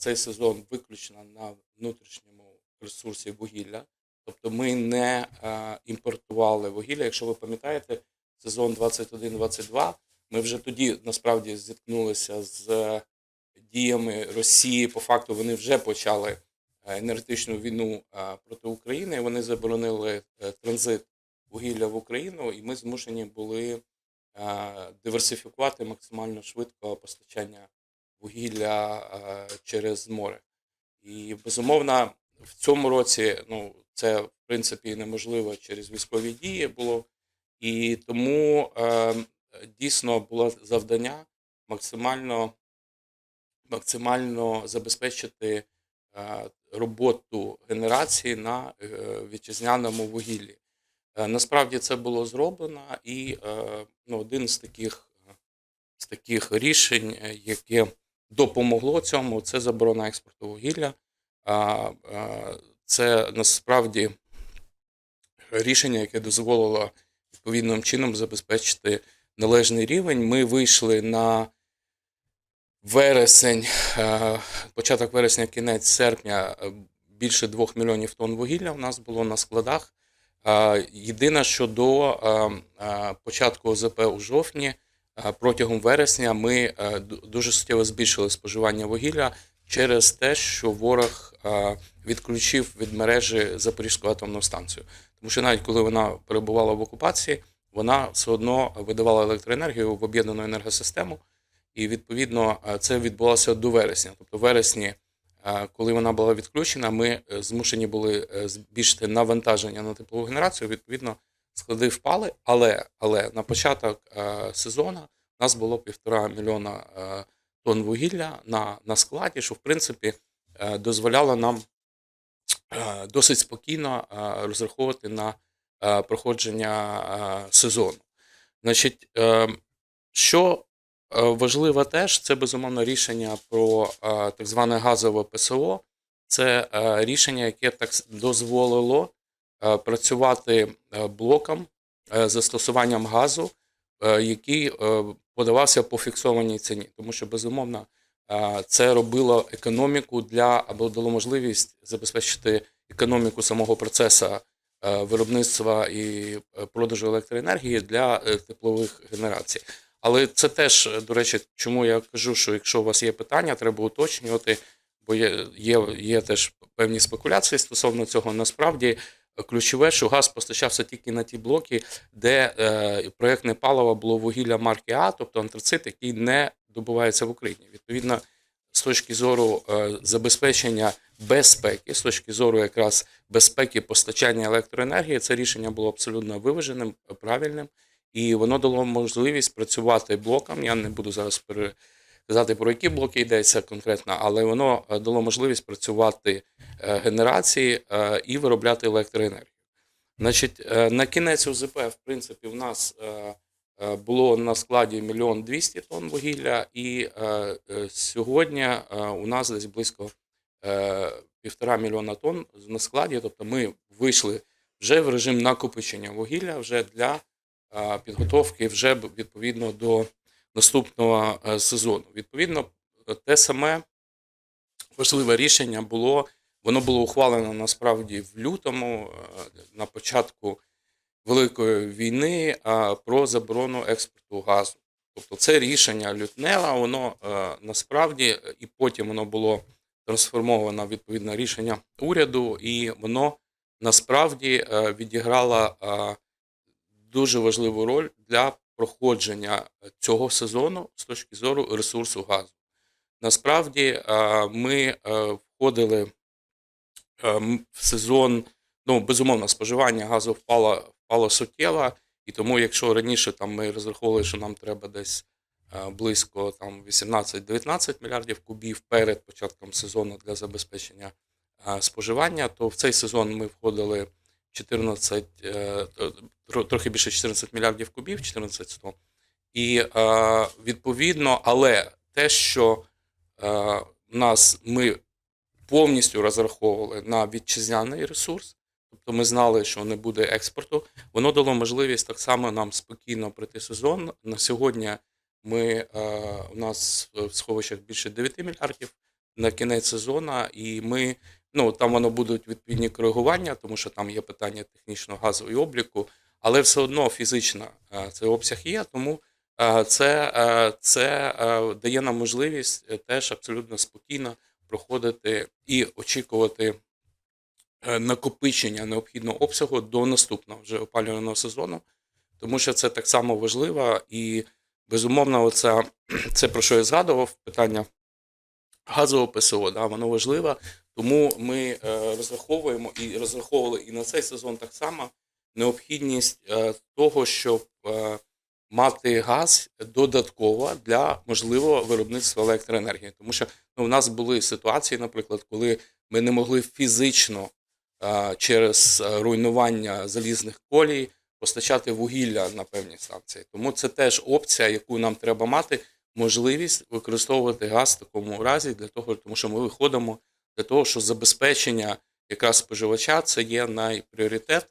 цей сезон виключно на внутрішньому ресурсі вугілля. Тобто ми не е, імпортували вугілля. Якщо ви пам'ятаєте, сезон 21-22, ми вже тоді насправді зіткнулися з е, діями Росії. По факту вони вже почали е, енергетичну війну проти України. Вони заборонили транзит вугілля в Україну, і ми змушені були диверсифікувати максимально швидко постачання вугілля е, через море. І безумовно, в цьому році ну, це в принципі неможливо через військові дії було. І тому е, дійсно було завдання максимально, максимально забезпечити е, роботу генерації на е, вітчизняному вугіллі. Е, насправді це було зроблено, і е, ну, один з таких, з таких рішень, е, яке допомогло цьому, це заборона експорту вугілля. Це насправді рішення, яке дозволило відповідним чином забезпечити належний рівень. Ми вийшли на вересень, початок вересня, кінець серпня, більше 2 мільйонів тонн вугілля у нас було на складах. Єдине, що до початку ОЗП у жовтні, протягом вересня, ми е, дуже суттєво збільшили споживання вугілля через те, що ворог е, відключив від мережі Запорізьку атомну станцію. Тому що навіть коли вона перебувала в окупації, вона все одно видавала електроенергію в об'єднану енергосистему. І відповідно е, це відбулося до вересня. Тобто, вересні, е, коли вона була відключена, ми е, змушені були е, збільшити навантаження на теплову генерацію. Відповідно, склади впали. Але, але на початок е, сезону у нас було півтора мільйона е, тонн вугілля на, на складі, що в принципі е, дозволяло нам е, досить спокійно е, розраховувати на е, проходження е, сезону. Значить, е, що е, важливо теж, це безумовно рішення про е, так зване газове ПСО. Це е, рішення, яке так дозволило працювати е, блоком е, з застосуванням газу, е, який е, подавався по фіксованій ціні, тому що безумовно е, це робило економіку для або дало можливість забезпечити економіку самого процесу е, виробництва і е, продажу електроенергії для е, теплових генерацій. Але це теж, е, до речі, чому я кажу, що якщо у вас є питання, треба уточнювати, бо є, є, є теж певні спекуляції стосовно цього. Насправді ключове, що газ постачався тільки на ті блоки, де е, проєктне паливо було вугілля марки А, тобто антрацит, який не добувається в Україні. Відповідно, з точки зору е, забезпечення безпеки, з точки зору якраз безпеки постачання електроенергії, це рішення було абсолютно виваженим, правильним, і воно дало можливість працювати блоком. Я не буду зараз переказати про які блоки йдеться конкретно, але воно е, дало можливість працювати е, генерації е, і виробляти електроенергію. Значить, на кінець УЗП, в принципі, в нас було на складі мільйон двісті тонн вугілля, і сьогодні у нас десь близько півтора мільйона тонн на складі. Тобто ми вийшли вже в режим накопичення вугілля вже для підготовки вже відповідно до наступного е, сезону. Відповідно, те саме важливе рішення було. Воно було ухвалено насправді в лютому, е, на початку Великої війни, е, про заборону експорту газу. Тобто це рішення лютнева, воно насправді і потім воно було трансформовано в відповідне рішення уряду, і воно насправді відіграло дуже важливу роль для проходження цього сезону з точки зору ресурсу газу. Насправді е, ми е, входили е, в сезон, ну, безумовно, споживання газу впало, впало суттєво, і тому, якщо раніше там ми розраховували, що нам треба десь близько там 18-19 мільярдів кубів перед початком сезону для забезпечення споживання, то в цей сезон ми входили 14, е, тро- трохи більше 14 мільярдів кубів, 14 100. І е, відповідно, але те, що е, нас ми повністю розраховували на вітчизняний ресурс, тобто ми знали, що не буде експорту. Воно дало можливість так само нам спокійно пройти сезон. На сьогодні ми, у нас в сховищах більше 9 мільярдів на кінець сезону, і ми ну там воно будуть відповідні коригування, тому що там є питання технічного газового обліку, але все одно фізично е, цей обсяг є. Тому е, це, е, це дає нам можливість теж абсолютно спокійно проходити і очікувати накопичення необхідного обсягу до наступного вже опалювального сезону, тому що це так само важливо і безумовно, оце, це про що я згадував питання газового ПСО, да, воно важливе, тому ми е, розраховуємо і розраховували і на цей сезон так само необхідність е, того, щоб е, мати газ додатково для можливого виробництва електроенергії. Тому що ну, в нас були ситуації, наприклад, коли ми не могли фізично через руйнування залізних колій постачати вугілля на певні станції. Тому це теж опція, яку нам треба мати, можливість використовувати газ в такому разі для того, тому що ми виходимо для того, що забезпечення якраз споживача це є найпріоритет,